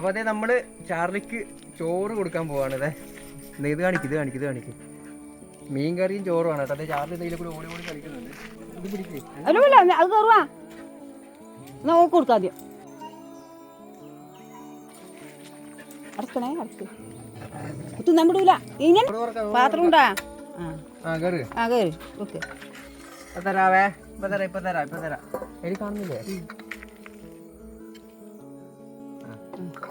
അപ്പോൾ അതെ നമ്മൾ ചാർലിക്ക് ചോറ് കൊടുക്കാൻ പോവാണ് അതെ ഇത് കാണിക്കും ഇത് കാണിക്കും ഇത് കാണിക്കും. മീൻ കറിയും ചോറുമാണ് അതെ അതേ ചാർലി എന്തെങ്കിലും കൂടി ഓടി ഓടി കളിക്കുന്നുണ്ട്. ഇത് പിടിക്കേ. അത് കയറുവാ കൊടുക്കാം ആദ്യം. അടക്കണേ അടക്ക്. തിന്നാൻ വിടൂല. ഇങ്ങനെ പാത്രം ഉണ്ടാ ആ. ആ കയറി ആ കയറി ഓക്കെ. ഇപ്പൊ തരാവേ. ഇപ്പൊ തരാം ഇപ്പൊ തരാം ഇപ്പൊ തരാം. എനിക്ക് കാണുന്നില്ലേ?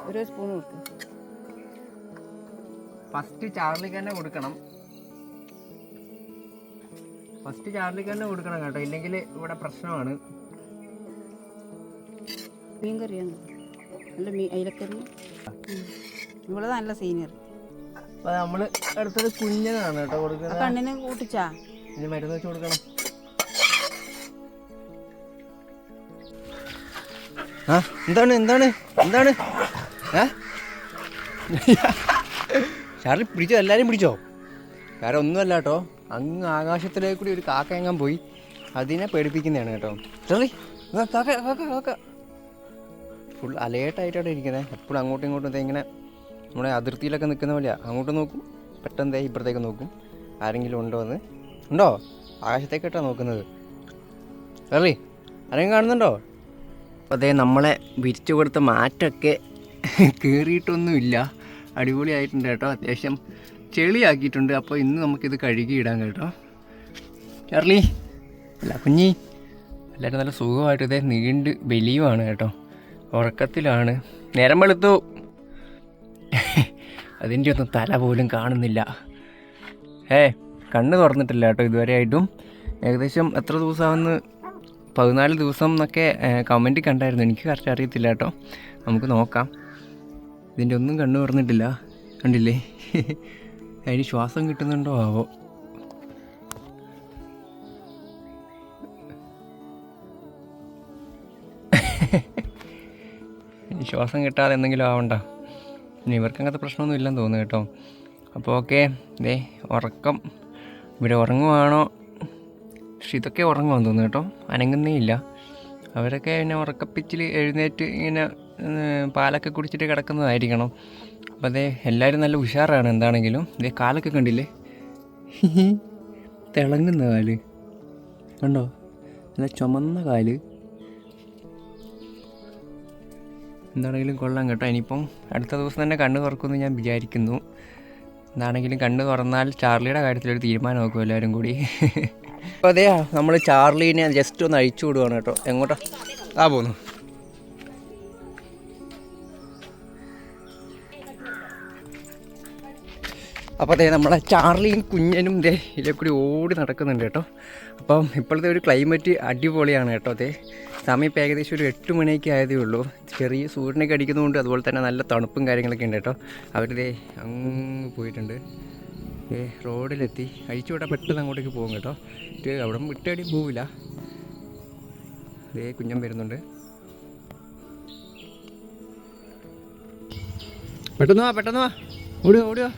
ഒരു സ്പൂൺ കൊടുക്കും. ഫസ്റ്റ് ചാർലിക്ക് തന്നെ കൊടുക്കണം. ഫസ്റ്റ് ചാർലിക്ക് തന്നെ കൊടുക്കണം കേട്ടോ. ഇല്ലെങ്കിൽ ഇവിടെ പ്രശ്നമാണ്. മീൻ കറിയാണ്. നല്ല മീൻ അയിലക്കറി ഇവിടെ നല്ല സീനിയർ അപ്പൊ നമ്മൾ അടുത്തത് കുഞ്ഞനാണ് കേട്ടോ കൊടുക്കുന്നത്. കണ്ണിന് കൂട്ടിച്ചാ? ഇനി മരുന്ന് വെച്ച് കൊടുക്കണം. ആ എന്താണ് എന്താണ് എന്താണ്? ചാർലി പിടിച്ചോ? എല്ലാവരും പിടിച്ചോ? വേറെ ഒന്നുമല്ല കേട്ടോ. അങ്ങ് ആകാശത്തിലേക്ക് കൂടി ഒരു കാക്ക എങ്ങാൻ പോയി അതിനെ പേടിപ്പിക്കുന്നതാണ് കേട്ടോ. ഇതാ കാക്ക കാക്ക കാക്ക. ഫുൾ അലേർട്ടായിട്ടാണ് ഇരിക്കുന്നത് എപ്പോഴും അങ്ങോട്ടും ഇങ്ങോട്ടും ഇങ്ങനെ നമ്മുടെ അതിർത്തിയിലൊക്കെ നിൽക്കുന്ന പോലെയാ. അങ്ങോട്ട് നോക്കും പെട്ടെന്ന് ദേ ഇപ്പുറത്തേക്ക് നോക്കും. ആരെങ്കിലും ഉണ്ടോ എന്ന്. ഉണ്ടോ? ആകാശത്തേക്കിട്ടാണ് നോക്കുന്നത്. ചാർലി ആരെങ്കിലും കാണുന്നുണ്ടോ? അപ്പോൾ അതേ നമ്മളെ വിരിച്ചു കൊടുത്ത മാറ്റമൊക്കെ കയറിയിട്ടൊന്നുമില്ല അടിപൊളിയായിട്ടുണ്ട് കേട്ടോ. അത്യാവശ്യം ചെളിയാക്കിയിട്ടുണ്ട്. അപ്പോൾ ഇന്ന് നമുക്കിത് കഴുകിയിടാം കേട്ടോ. ചാർലി അല്ല കുഞ്ഞി എല്ലാവരും നല്ല സുഖമായിട്ട് ഇതേ നീണ്ട് ബലിയുമാണ് കേട്ടോ. ഉറക്കത്തിലാണ്. നേരം വെളുത്തു. അതിന്റെ ഒന്നും തല പോലും കാണുന്നില്ല. ഏ കണ്ണ് തുറന്നിട്ടില്ല കേട്ടോ ഇതുവരെ ആയിട്ടും. ഏകദേശം എത്ര ദിവസമാണെന്ന് പതിനാല് ദിവസം എന്നൊക്കെ കമന്റ് കണ്ടായിരുന്നു. എനിക്ക് കറക്റ്റ് അറിയത്തില്ല കേട്ടോ. നമുക്ക് നോക്കാം. ഇതിന്റെ ഒന്നും കണ്ണു തുറന്നിട്ടില്ല. കണ്ടില്ലേ? അതിന് ശ്വാസം കിട്ടുന്നുണ്ടോ ആവോ? ശ്വാസം കിട്ടാതെ എന്തെങ്കിലും ആവണ്ട. ഇനി ഇവർക്ക് അങ്ങനത്തെ പ്രശ്നമൊന്നും ഇല്ലെന്ന് തോന്നുന്നു കേട്ടോ. അപ്പോൾ ഓക്കെ ദേ ഉറക്കം ഇവിടെ ഉറങ്ങുവാണോ? പക്ഷെ ഇതൊക്കെ ഉറങ്ങുവാന്ന് തോന്നുന്നു കേട്ടോ. അനങ്ങുന്നേ ഇല്ല. അവരൊക്കെ പിന്നെ ഉറക്കപ്പിച്ചിൽ എഴുന്നേറ്റ് ഇങ്ങനെ പാലൊക്കെ കുടിച്ചിട്ട് കിടക്കുന്നതായിരിക്കണം. അപ്പോൾ അതെ എല്ലാവരും നല്ല ഉഷാറാണ് എന്താണെങ്കിലും. ഇതേ കാലൊക്കെ കണ്ടില്ലേ? തിളങ്ങുന്ന കാൽ. കണ്ടോ? നല്ല ചുമന്ന കാൽ. എന്താണെങ്കിലും കൊള്ളാം കേട്ടോ. ഇനിയിപ്പം അടുത്ത ദിവസം തന്നെ കണ്ണ് തുറക്കുമെന്ന് ഞാൻ വിചാരിക്കുന്നു. എന്താണെങ്കിലും കണ്ണ് തുറന്നാൽ ചാർലിയുടെ കാര്യത്തിലൊരു തീരുമാനം നോക്കും എല്ലാവരും കൂടി. അപ്പോൾ അതെയാ നമ്മൾ ചാർലീനെ ജസ്റ്റ് ഒന്ന് അഴിച്ചു വിടുവാണ് കേട്ടോ. എങ്ങോട്ടാ? ആ പോന്നു. അപ്പോൾ അതെ നമ്മളെ ചാർലിയും കുഞ്ഞനും ദേ ഇതിലെ കൂടി ഓടി നടക്കുന്നുണ്ട് കേട്ടോ. അപ്പം ഇപ്പോഴത്തെ ഒരു ക്ലൈമറ്റ് അടിപൊളിയാണ് കേട്ടോ അതെ സമയം ഇപ്പോൾ ഏകദേശം ഒരു എട്ട് മണിയൊക്കെ ആയതേ ഉള്ളൂ. ചെറിയ സൂര്യനൊക്കെ അടിക്കുന്നതുകൊണ്ട് അതുപോലെ തന്നെ നല്ല തണുപ്പും കാര്യങ്ങളൊക്കെ ഉണ്ട് കേട്ടോ. അവരിതേ അങ്ങ് പോയിട്ടുണ്ട്. ഏ റോഡിലെത്തി. അഴിച്ചു പെട്ടെന്ന് അങ്ങോട്ടേക്ക് പോകും കേട്ടോ. അവിടെ വിട്ടടി പോവില്ല. അതേ കുഞ്ഞൻ വരുന്നുണ്ട്. പെട്ടെന്ന് വാ പെട്ടെന്ന് വാ. ഓടിയോ ഓടിയോ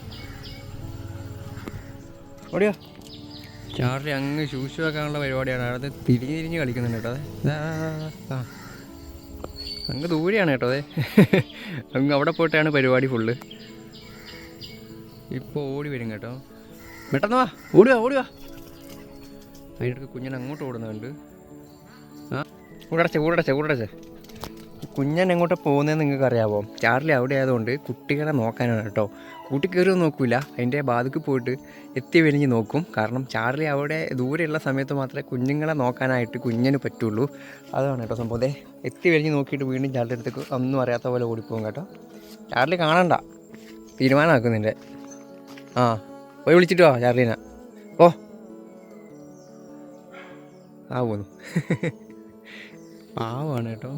ഓടിയോ? ചാർലി അങ്ങ് ശൂശു വെക്കാനുള്ള പരിപാടിയാണ്. അവിടെ തിരിഞ്ഞ് തിരിഞ്ഞ് കളിക്കുന്നുണ്ട് കേട്ടോ ആ. അങ്ങ് ദൂരെയാണ് കേട്ടോ അതെ. അങ്ങ് അവിടെ പോയിട്ടാണ് പരിപാടി ഫുള്ള്. ഇപ്പോൾ ഓടി വരും കേട്ടോ. പെട്ടെന്ന് വാ. ഓടുക ഓടുക അതിന്റെ കുഞ്ഞിനെ അങ്ങോട്ട് ഓടുന്നുണ്ട്. ആ. കൂടടച്ചേ കൂടടച്ചേ കൂടടച്ചേ. കുഞ്ഞൻ എങ്ങോട്ട് പോകുന്നതെന്ന് നിങ്ങൾക്ക് അറിയാവോ ചാർലി അവിടെ ആയതുകൊണ്ട് കുട്ടികളെ നോക്കാനാണ് കേട്ടോ. കൂട്ടി കയറി നോക്കില്ല അതിന്റെ ബാധക്ക് പോയിട്ട് എത്തി വലിഞ്ഞ് നോക്കും. കാരണം ചാർലി അവിടെ ദൂരെയുള്ള സമയത്ത് മാത്രമേ കുഞ്ഞുങ്ങളെ നോക്കാനായിട്ട് കുഞ്ഞിന് പറ്റുള്ളൂ. അതാണ് കേട്ടോ സംഭവം. ദേ എത്തി വലിഞ്ഞ് നോക്കിയിട്ട് വീണ്ടും ചാർലി അടുത്തേക്ക് ഒന്നും അറിയാത്ത പോലെ ഓടിപ്പോകും കേട്ടോ. ചാർലി കാണണ്ട. തീരുമാനമാക്കുന്നിന്റെ ആ പോയി വിളിച്ചിട്ട് വാ ചാർലീന. ഓ ആ പോന്നു പാവമാണ് കേട്ടോ.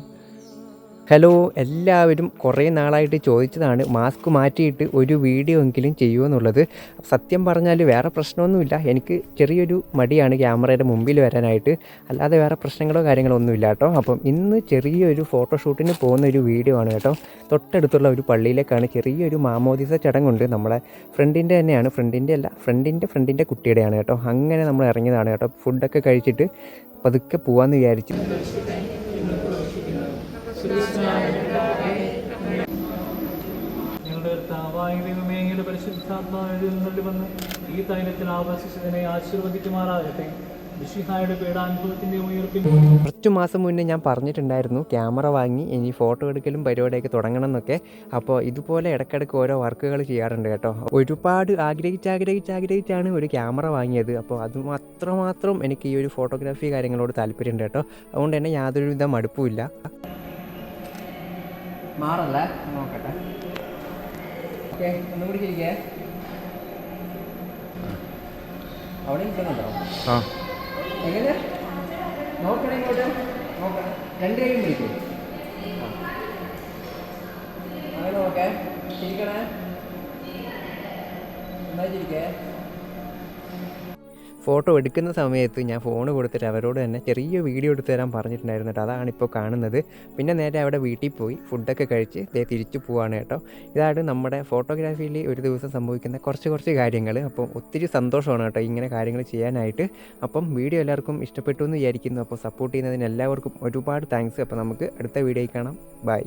ഹലോ എല്ലാവരും കുറേ നാളായിട്ട് ചോദിച്ചതാണ് മാസ്ക് മാറ്റിയിട്ട് ഒരു വീഡിയോ എങ്കിലും ചെയ്യുമെന്നുള്ളത് സത്യം പറഞ്ഞാൽ വേറെ പ്രശ്നമൊന്നുമില്ല. എനിക്ക് ചെറിയൊരു മടിയാണ് ക്യാമറയുടെ മുമ്പിൽ വരാനായിട്ട്. അല്ലാതെ വേറെ പ്രശ്നങ്ങളോ കാര്യങ്ങളോ ഒന്നുമില്ല കേട്ടോ. അപ്പം ഇന്ന് ചെറിയൊരു ഫോട്ടോഷൂട്ടിന് പോകുന്ന ഒരു വീഡിയോ ആണ് കേട്ടോ. തൊട്ടടുത്തുള്ള ഒരു പള്ളിയിലേക്കാണ് ചെറിയൊരു മാമോദിസ ചടങ്ങുണ്ട്. നമ്മുടെ ഫ്രണ്ടിന്റെ തന്നെയാണ്. ഫ്രണ്ടിന്റെ അല്ല ഫ്രണ്ടിന്റെ ഫ്രണ്ടിന്റെ കുട്ടിയുടെയാണ് കേട്ടോ. അങ്ങനെ നമ്മൾ ഇറങ്ങിയതാണ് കേട്ടോ. ഫുഡൊക്കെ കഴിച്ചിട്ട് പതുക്കെ പോകാമെന്ന് വിചാരിച്ചു. പരിശുദ്ധാത്മാവിൽ വന്ന് ഈ തൈലത്തിൽ ആവാസിച്ചതിനെ ആശീർവദിക്കുമാറാകട്ടെ. കുറച്ചു മാസം മുന്നേ ഞാൻ പറഞ്ഞിട്ടുണ്ടായിരുന്നു ക്യാമറ വാങ്ങി ഇനി ഫോട്ടോ എടുക്കലും പരിപാടിയൊക്കെ തുടങ്ങണം എന്നൊക്കെ അപ്പോൾ ഇതുപോലെ ഇടയ്ക്കിടയ്ക്ക് ഓരോ വർക്കുകൾ ചെയ്യാറുണ്ട് കേട്ടോ. ഒരുപാട് ആഗ്രഹിച്ച് ആഗ്രഹിച്ച് ആഗ്രഹിച്ചാണ് ഒരു ക്യാമറ വാങ്ങിയത്. അപ്പോൾ അത് അത്രമാത്രം എനിക്ക് ഈ ഒരു ഫോട്ടോഗ്രാഫി കാര്യങ്ങളോട് താല്പര്യമുണ്ട് കേട്ടോ. അതുകൊണ്ട് തന്നെ യാതൊരുവിധ മടുപ്പുമില്ല മാറല്ലേ? നോക്കട്ടെ. ഓക്കെ ഒന്നും കൂടി ചിരിക്കേ അവിടെ നിൽക്കുന്നുണ്ടോ ആ. എങ്ങനെ? നോക്കണേ ഇങ്ങോട്ട്. നോക്കണം. രണ്ട് കൈയും പിടിക്കും. അങ്ങനെ നോക്കേ. ചിരിക്കണേ. എന്താ ചിരിക്കേ. ഫോട്ടോ എടുക്കുന്ന സമയത്ത് ഞാൻ ഫോൺ കൊടുത്തിട്ട് അവരോട് തന്നെ ചെറിയ വീഡിയോ എടുത്തു തരാൻ പറഞ്ഞിട്ടുണ്ടായിരുന്നു അതാണ് ഇപ്പോൾ കാണുന്നത്. പിന്നെ നേരെ അവിടെ വീട്ടിൽ പോയി ഫുഡൊക്കെ കഴിച്ച് തിരിച്ചു പോവാണ് കേട്ടോ. ഇതാണ് നമ്മുടെ ഫോട്ടോഗ്രാഫിയിൽ ഒരു ദിവസം സംഭവിക്കുന്ന കുറച്ച് കുറച്ച് കാര്യങ്ങൾ. അപ്പം ഒത്തിരി സന്തോഷമാണ് കേട്ടോ ഇങ്ങനെ കാര്യങ്ങൾ ചെയ്യാനായിട്ട്. അപ്പം വീഡിയോ എല്ലാവർക്കും ഇഷ്ടപ്പെട്ടു എന്ന് വിചാരിക്കുന്നു. അപ്പോൾ സപ്പോർട്ട് ചെയ്യുന്നതിന് എല്ലാവർക്കും ഒരുപാട് താങ്ക്സ്. അപ്പോൾ നമുക്ക് അടുത്ത വീഡിയോയിൽ കാണാം. ബൈ.